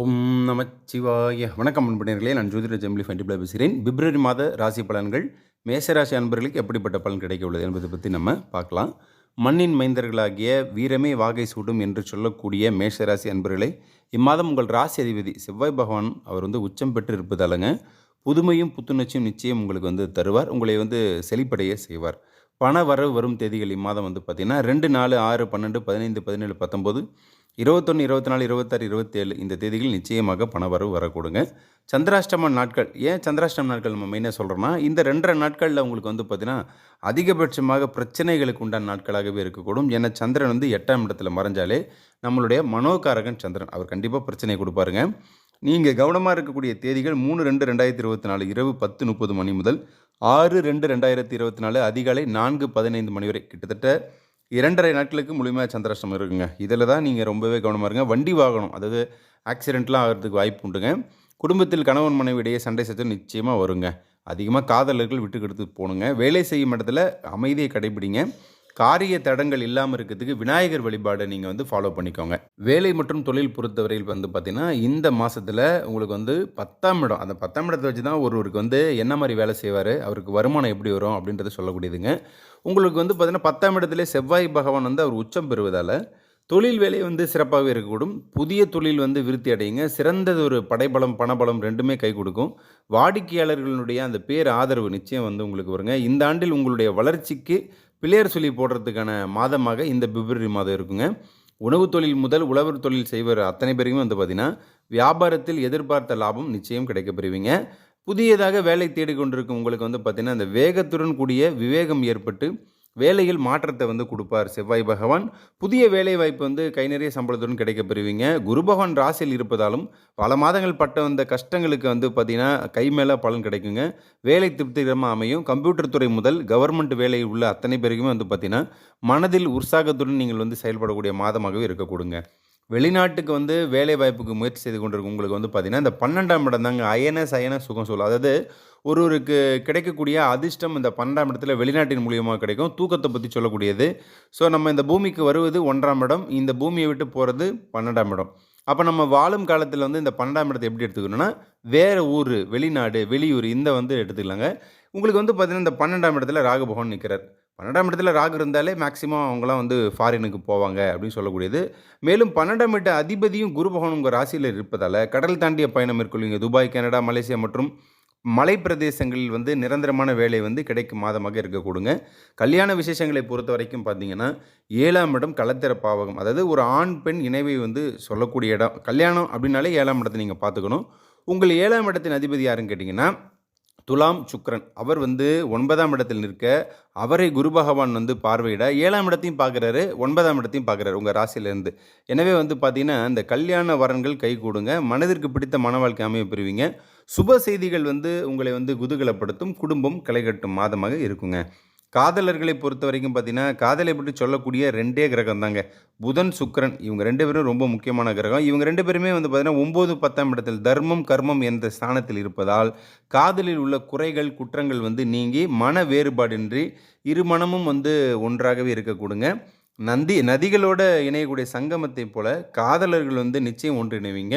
ஓம் நமச்சிவாய. வணக்கம் அன்பர்களே நான் ஜோதிட ஜெமிலி ஃபண்டிபிள் பேசுகிறேன். பிப்ரவரி மாத ராசி பலன்கள் மேசராசி அன்பர்களுக்கு எப்படிப்பட்ட பலன் கிடைக்க உள்ளது என்பதை பற்றி நம்ம பார்க்கலாம். மண்ணின் மைந்தர்களாகிய வீரமே வாகை சூடும் என்று சொல்லக்கூடிய மேஷராசி அன்பர்களை இம்மாதம் உங்கள் ராசி அதிபதி செவ்வாய் பகவான் அவர் வந்து உச்சம் பெற்று இருப்பதாலங்க புதுமையும் புத்துணர்ச்சியும் நிச்சயம் உங்களுக்கு வந்து தருவார். உங்களை வந்து செழிப்படைய செய்வார். பண வரவு வரும் தேதிகள் இம்மாதம் வந்து பார்த்திங்கன்னா ரெண்டு நாலு ஆறு பன்னெண்டு பதினைந்து பதினேழு பத்தொம்போது இருபத்தொன்று இருபத்தி நாலு இருபத்தாறு இருபத்தேழு இந்த தேதிகள் நிச்சயமாக பண வரவு வரக்கூடுங்க. சந்திராஷ்டம நாட்கள் ஏன் சந்திராஷ்டம நாட்கள் நம்ம மெயினாக சொல்கிறோம்னா இந்த ரெண்டரை நாட்களில் உங்களுக்கு வந்து பார்த்திங்கன்னா அதிகபட்சமாக பிரச்சனைகளுக்கு உண்டான நாட்களாகவே இருக்கக்கூடும். ஏன்னா சந்திரன் வந்து எட்டாம் இடத்துல மறைஞ்சாலே நம்மளுடைய மனோகாரகன் சந்திரன் அவர் கண்டிப்பாக பிரச்சனை கொடுப்பாருங்க. நீங்கள் கவனமாக இருக்கக்கூடிய தேதிகள் மூணு ரெண்டு ரெண்டாயிரத்தி இருபத்தி நாலு இரவு பத்து முப்பது மணி முதல் ஆறு ரெண்டு ரெண்டாயிரத்தி இருபத்தி நாலு அதிகாலை நான்கு பதினைந்து மணி வரை. கிட்டத்தட்ட இரண்டரை நாட்களுக்கு முழுமையாக சந்திராஷ்டம் இருக்குங்க. இதில் தான் நீங்கள் ரொம்பவே கவனமாக இருங்க. வண்டி வாகனம் அதாவது ஆக்சிடெண்ட்லாம் ஆகிறதுக்கு வாய்ப்பு உண்டுங்க. குடும்பத்தில் கணவன் மனைவி இடையே சண்டை சத்து நிச்சயமாக வருங்க. அதிகமாக காதலர்கள் விட்டு கொடுத்து போகணுங்க வேலை செய்யும் இடத்துல அமைதியை கடைபிடிங்க. காரிய தடங்கள் இல்லாமல் இருக்கிறதுக்கு விநாயகர் வழிபாடை நீங்கள் வந்து ஃபாலோ பண்ணிக்கோங்க. வேலை மற்றும் தொழில் பொறுத்தவரையில் வந்து பார்த்திங்கன்னா இந்த மாதத்தில் உங்களுக்கு வந்து பத்தாம் இடம் அந்த பத்தாம் இடத்தை வச்சு தான் ஒருவருக்கு வந்து என்ன மாதிரி வேலை செய்வார் அவருக்கு வருமானம் எப்படி வரும் அப்படின்றத சொல்லக்கூடியதுங்க. உங்களுக்கு வந்து பார்த்திங்கன்னா பத்தாம் இடத்துல செவ்வாய் பகவான் வந்து அவர் உச்சம் பெறுவதால் தொழில் வேலை வந்து சிறப்பாகவே இருக்கக்கூடும். புதிய தொழில் வந்து விருத்தி அடையுங்க. சிறந்தது ஒரு படைபலம் பணபலம் ரெண்டுமே கை கொடுக்கும். வாடிக்கையாளர்களுடைய அந்த பேர் ஆதரவு நிச்சயம் வந்து உங்களுக்கு வருங்க. இந்த ஆண்டில் உங்களுடைய வளர்ச்சிக்கு பிள்ளையர் சொல்லி போடுறதுக்கான மாதமாக இந்த பிப்ரவரி மாதம் இருக்குங்க. உணவு தொழில் முதல் உழவர் தொழில் செய்வர் அத்தனை பேருக்குமே வந்து பார்த்திங்கன்னா வியாபாரத்தில் எதிர்பார்த்த லாபம் நிச்சயம் கிடைக்கப்பெறுவீங்க புதியதாக வேலை தேடிக்கொண்டிருக்கும் உங்களுக்கு வந்து பார்த்திங்கன்னா அந்த வேகத்துடன் கூடிய விவேகம் ஏற்பட்டு வேலையில் மாற்றத்தை வந்து கொடுப்பார் செவ்வாய் பகவான். புதிய வேலை வாய்ப்பு வந்து கை நிறைய சம்பளத்துடன் கிடைக்கப்பெறுவீங்க. குரு பகவான் ராசியில் இருப்பதாலும் பல மாதங்கள் பட்ட வந்த கஷ்டங்களுக்கு வந்து பார்த்திங்கன்னா கை மேலே பலன் கிடைக்குங்க. வேலை திருப்திகரமாக அமையும். கம்ப்யூட்டர் துறை முதல் கவர்மெண்ட் வேலையில் உள்ள அத்தனை பேருக்குமே வந்து பார்த்திங்கன்னா மனதில் உற்சாகத்துடன் நீங்கள் வந்து செயல்படக்கூடிய மாதமாகவே இருக்கக்கூடுங்க. வெளிநாட்டுக்கு வந்து வேலை வாய்ப்புக்கு முயற்சி செய்து கொண்டிருக்கும் உங்களுக்கு வந்து பார்த்திங்கன்னா இந்த பன்னெண்டாம் இடம் தாங்க அயன சயன சுகம் சொல்லும் அதாவது ஒருவருக்கு கிடைக்கக்கூடிய அதிர்ஷ்டம் இந்த பன்னெண்டாம் இடத்துல வெளிநாட்டின் மூலியமாக கிடைக்கும். தூக்கத்தை பற்றி சொல்லக்கூடியது. ஸோ நம்ம இந்த பூமிக்கு வருவது ஒன்றாம் இடம். இந்த பூமியை விட்டு போகிறது பன்னெண்டாம் இடம். அப்போ நம்ம வாழும் காலத்தில் வந்து இந்த பன்னெண்டாம் இடத்தை எப்படி எடுத்துக்கணும்னா வேறு ஊர் வெளிநாடு வெளியூர் இந்த வந்து எடுத்துக்கலாங்க. உங்களுக்கு வந்து பார்த்திங்கன்னா இந்த பன்னெண்டாம் இடத்துல ராகபவன் நிற்கிறார் பன்னெண்டாம் இடத்துல ராகு இருந்தாலே மேக்ஸிமம் அவங்களாம் வந்து ஃபாரினுக்கு போவாங்க அப்படின்னு சொல்லக்கூடியது. மேலும் பன்னெண்டாம் இட அதிபதியும் குரு பகவான் உங்கள் ராசியில் இருப்பதால் கடல் தாண்டிய பயணம் மேற்கொள்வீங்க. துபாய் கனடா மலேசியா மற்றும் மலை பிரதேசங்களில் வந்து நிரந்தரமான வேலை வந்து கிடைக்கும் மாதமாக இருக்கக்கூடுங்க கல்யாண விசேஷங்களை பொறுத்த வரைக்கும் பார்த்தீங்கன்னா ஏழாம் இடம் கலத்திர பாவகம். அதாவது ஒரு ஆண் பெண் இணைவை வந்து சொல்லக்கூடிய இடம். கல்யாணம் அப்படின்னாலே ஏழாம் இடத்தை நீங்கள் பார்த்துக்கணும். உங்கள் ஏழாம் இடத்தின் அதிபதி யாருன்னு கேட்டிங்கன்னா துலாம் சுக்ரன் அவர் வந்து ஒன்பதாம் இடத்தில் நிற்க அவரை குரு பகவான் வந்து பார்வையிட ஏழாம் இடத்தையும் பார்க்குறாரு ஒன்பதாம் இடத்தையும் பார்க்குறாரு உங்கள் ராசியிலேருந்து. எனவே வந்து பார்த்தீங்கன்னா இந்த கல்யாண வரன்கள் கை கூடுங்க மனதிற்கு பிடித்த மன வாழ்க்கை அமைய பெறுவீங்க. சுப செய்திகள் வந்து உங்களை வந்து குதூகலப்படுத்தும் குடும்பம் களைகட்டும் மாதமாக இருக்குங்க. காதலர்களை பொறுத்த வரைக்கும் பார்த்தீங்கன்னா காதலை பற்றி சொல்லக்கூடிய ரெண்டே கிரகம் தாங்க புதன் சுக்கரன் இவங்க ரெண்டு பேரும் ரொம்ப முக்கியமான கிரகம். இவங்க ரெண்டு பேருமே வந்து பார்த்தீங்கன்னா ஒம்பது பத்தாம் இடத்தில் தர்மம் கர்மம் என்ற ஸ்தானத்தில் இருப்பதால் காதலில் உள்ள குறைகள் குற்றங்கள் வந்து நீங்கி மன வேறுபாடின்றி இரு மனமும் வந்து ஒன்றாகவே இருக்கக்கூடுங்க. நந்தி நதிகளோட இணையக்கூடிய சங்கமத்தை போல காதலர்கள் வந்து நிச்சயம் ஒன்றிணைவீங்க.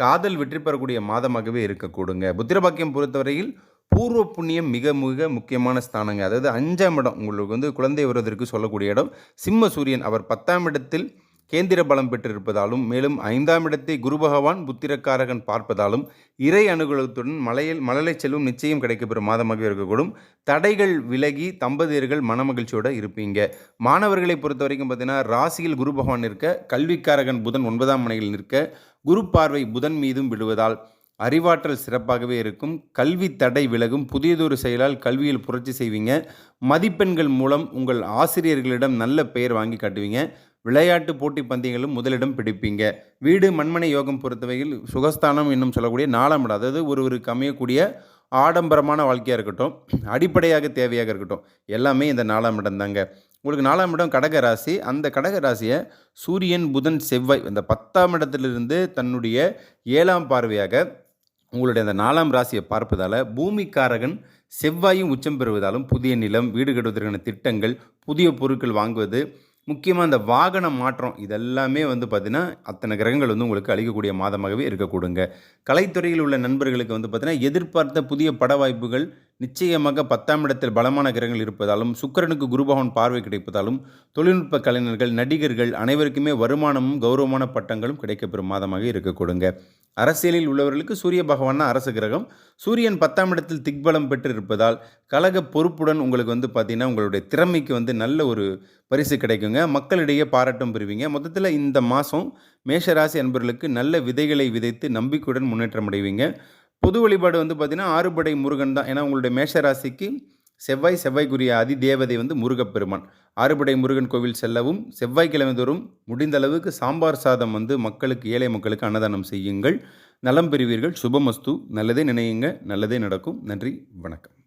காதல் வெற்றி பெறக்கூடிய மாதமாகவே இருக்கக்கூடுங்க. புத்திரபாக்கியம் பொறுத்தவரையில் பூர்வ புண்ணியம் மிக மிக முக்கியமான ஸ்தானங்க. அதாவது அஞ்சாம் இடம் உங்களுக்கு வந்து குழந்தை வருவதற்கு சொல்லக்கூடிய இடம். சிம்ம சூரியன் அவர் பத்தாம் இடத்தில் கேந்திர பலம் பெற்றிருப்பதாலும் மேலும் ஐந்தாம் இடத்தை குரு பகவான் புத்திரக்காரகன் பார்ப்பதாலும் இறை அனுகூலத்துடன் மலையில் மலலை செல்வம் நிச்சயம் கிடைக்கப்பெறும் மாதமாக இருக்கக்கூடும். தடைகள் விலகி தம்பதியர்கள் மனமகிழ்ச்சியோடு இருப்பீங்க. மாணவர்களை பொறுத்த வரைக்கும் பார்த்தீங்கன்னா ராசியில் குரு பகவான் நிற்க கல்விக்காரகன் புதன் ஒன்பதாம் மனையில் நிற்க குரு பார்வை புதன் மீதும் விடுவதால் அறிவாற்றல் சிறப்பாகவே இருக்கும். கல்வி தடை விலகும். புதியதொரு செயலால் கல்வியில் புரட்சி செய்வீங்க. மதிப்பெண்கள் மூலம் உங்கள் ஆசிரியர்களிடம் நல்ல பெயர் வாங்கி காட்டுவீங்க. விளையாட்டு போட்டி பந்தயங்களும் முதலிடம் பிடிப்பீங்க. வீடு மண்மனை யோகம் பொறுத்தவரையில் சுகஸ்தானம் என்னும் சொல்லக்கூடிய நாலாம் இடம். அதாவது ஒருவருக்கு அமையக்கூடிய ஆடம்பரமான வாழ்க்கையாக இருக்கட்டும் அடிப்படையாக தேவையாக இருக்கட்டும் எல்லாமே இந்த நாலாம் இடம் தாங்க. உங்களுக்கு நாலாம் இடம் கடக ராசி. அந்த கடக ராசியை சூரியன் புதன் செவ்வாய் இந்த பத்தாம் இடத்திலிருந்து தன்னுடைய ஏழாம் பார்வையாக உங்களுடைய அந்த நாலாம் ராசியை பார்ப்பதால் பூமிக்காரகன் செவ்வாயும் உச்சம் பெறுவதாலும் புதிய நிலம் வீடு கட்டுவதற்கான திட்டங்கள் புதிய பொருட்கள் வாங்குவது முக்கியமாக அந்த வாகன மாற்றம் இதெல்லாமே வந்து பார்த்திங்கன்னா அத்தனை கிரகங்கள் வந்து உங்களுக்கு அளிக்கக்கூடிய மாதமாகவே இருக்கக்கூடுங்க. கலைத்துறையில் உள்ள நண்பர்களுக்கு வந்து பார்த்திங்கன்னா எதிர்பார்த்த புதிய பட வாய்ப்புகள் நிச்சயமாக பத்தாம் இடத்தில் பலமான கிரகங்கள் இருப்பதாலும் சுக்கரனுக்கு குருபகவான் பார்வை கிடைப்பதாலும் தொழில்நுட்ப கலைஞர்கள் நடிகர்கள் அனைவருக்குமே வருமானமும் கௌரவமான பட்டங்களும் கிடைக்கப்பெறும் மாதமாக இருக்கக்கூடுங்க. அரசியலில் உள்ளவர்களுக்கு சூரிய பகவான் அரசு கிரகம். சூரியன் பத்தாம் இடத்தில் திக்பலம் பெற்று இருப்பதால் கழக பொறுப்புடன் உங்களுக்கு வந்து பார்த்திங்கன்னா உங்களுடைய திறமைக்கு வந்து நல்ல ஒரு பரிசு கிடைக்குங்க. மக்களிடையே பாராட்டும் பெறுவீங்க. மொத்தத்தில் இந்த மாதம் மேஷராசி அன்பர்களுக்கு நல்ல விதைகளை விதைத்து நம்பிக்கையுடன் முன்னேற்றம் அடைவீங்க. பொது வழிபாடு வந்து பார்த்திங்கன்னா ஆறுபடை முருகன் தான். ஏன்னா உங்களுடைய மேஷராசிக்கு செவ்வாய் செவ்வாய்க்குரிய அதி தேவதை வந்து முருகப்பெருமான். ஆறுபடை முருகன் கோவில் செல்லவும் செவ்வாய்க்கிழமை தோறும் முடிந்த அளவுக்கு சாம்பார் சாதம் வந்து மக்களுக்கு ஏழை மக்களுக்கு அன்னதானம் செய்யுங்கள். நலம் பெறுவீர்கள். சுபமஸ்து. நல்லதே நினையுங்க. நல்லதே நடக்கும். நன்றி. வணக்கம்.